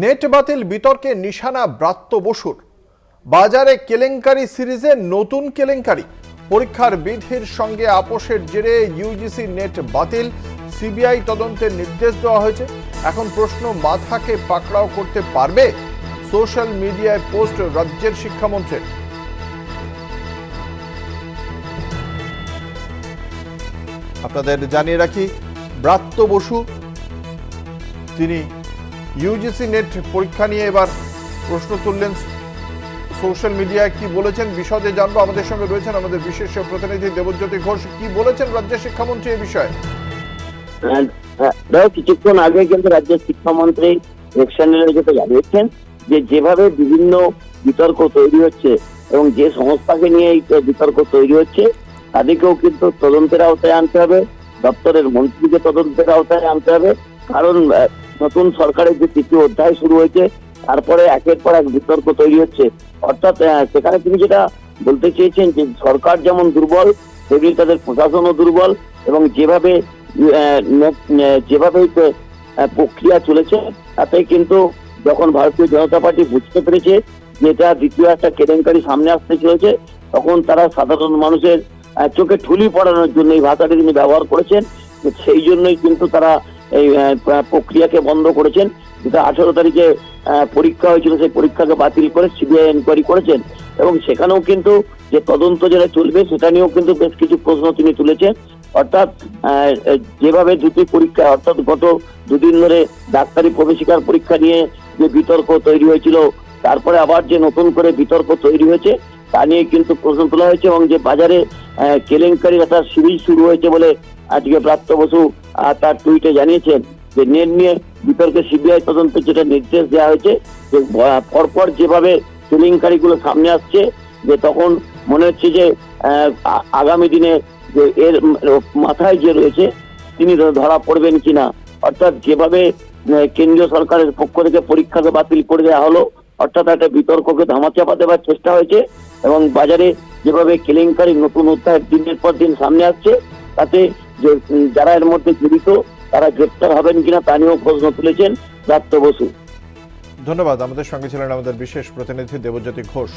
Net বাতিল বিতর্কে নিশানা ব্রাত্য বসুর। বাজারে কেলেঙ্কারি সিরিজে নতুন কেলেঙ্কারি। পরীক্ষার বিধির সঙ্গে আপোষের জেরে ইউজিসি নেট বাতিল সিবিআই তদন্তের নির্দেশ দেওয়া হয়েছে। এখন প্রশ্ন, মাথাকে পাকড়াও করতে পারবে? সোশ্যাল মিডিয়ায় পোস্ট রাজ্যের শিক্ষামন্ত্রীর। আপনাদের জানিয়ে রাখি, ব্রাত্য বসু, তিনি ইউজিসি নেট পরীক্ষা নিয়ে এবার প্রশ্ন তুললেন সোশ্যাল মিডিয়ায় কি বলেছেন? বিশদে জানব। আমাদের সঙ্গে রয়েছেন আমাদের বিশেষ প্রতিনিধি দেবজ্যোতি ঘোষ। কি বলেছেন রাজ্যের শিক্ষামন্ত্রী এ বিষয়ে? হ্যাঁ, হ্যাঁ, কিছুক্ষণ আগে কিন্তু রাজ্যের শিক্ষামন্ত্রী ইলেকশনের যেটা জানিয়েছেন যে যেভাবে বিভিন্ন বিতর্ক তৈরি হচ্ছে এবং যে সংস্থাকে নিয়ে এই বিতর্ক তৈরি হচ্ছে তাদেরকেও কিন্তু তদন্তের আওতায় আনতে হবে। দপ্তরের মন্ত্রীকে তদন্তের আওতায় আনতে হবে। কারণ নতুন সরকারের যে তৃতীয় অধ্যায় শুরু হয়েছে, তারপরে একের পর এক বিতর্ক তৈরি হচ্ছে। অর্থাৎ সেখানে তিনি যেটা বলতে চেয়েছেন যে, সরকার যেমন দুর্বল তেমনি তাদের প্রশাসনও দুর্বল এবং যেভাবে যেভাবে প্রক্রিয়া চলেছে, তাতে কিন্তু যখন ভারতীয় জনতা পার্টি বুঝতে পেরেছে যে এটা দ্বিতীয় একটা কেলেঙ্কারি সামনে আসতে চলেছে, তখন তারা সাধারণ মানুষের চোখে ঠুলি পড়ানোর জন্য এই ভাষাটি তিনি ব্যবহার করেছেন। সেই জন্যই কিন্তু তারা এই প্রক্রিয়াকে বন্ধ করেছেন। যেটা আঠারো তারিখে পরীক্ষা হয়েছিল, সেই পরীক্ষাকে বাতিল করে সিবিআই এনকোয়ারি করেছেন। এবং সেখানেও কিন্তু যে তদন্ত যেটা চলবে, সেটা নিয়েও কিন্তু বেশ কিছু প্রশ্ন তিনি তুলেছেন। অর্থাৎ যেভাবে দুটি পরীক্ষা, অর্থাৎ গত দুদিন ধরে ডাক্তারি প্রবেশিকার পরীক্ষা নিয়ে যে বিতর্ক তৈরি হয়েছিল, তারপরে আবার যে নতুন করে বিতর্ক তৈরি হয়েছে, তা নিয়ে কিন্তু প্রশ্ন তোলা হয়েছে এবং যে বাজারে কেলেঙ্কারির একটা সিরিজ শুরু হয়েছে বলে আজকে প্রাপ্ত বসু তার টুইটে জানিয়েছেন যে, নেট নিয়ে বিতর্কে সিবিআই তদন্তে যেটা নির্দেশ দেওয়া হয়েছে, যে পরপর যেভাবে কেলেঙ্কারিগুলো সামনে আসছে, যে তখন মনে হচ্ছে যে আগামী দিনে যে এর মাথায় যে রয়েছে, তিনি ধরা পড়বেন কিনা। অর্থাৎ যেভাবে কেন্দ্রীয় সরকারের পক্ষ থেকে পরীক্ষাকে বাতিল করে দেওয়া হলো, অর্থাৎ একটা বিতর্ককে ধামাচাপা দেওয়ার চেষ্টা হয়েছে, এবং বাজারে যেভাবে কেলেঙ্কারি নতুন অধ্যায় দিনের পর দিন সামনে আসছে, তাতে যে যারা এর মধ্যে জড়িত, তারা গ্রেপ্তার হবেন কিনা তা নিয়েও প্রশ্ন তুলেছেন দত্ত বসু। ধন্যবাদ। আমাদের সঙ্গে ছিলেন আমাদের বিশেষ প্রতিনিধি দেবজ্যোতি ঘোষ।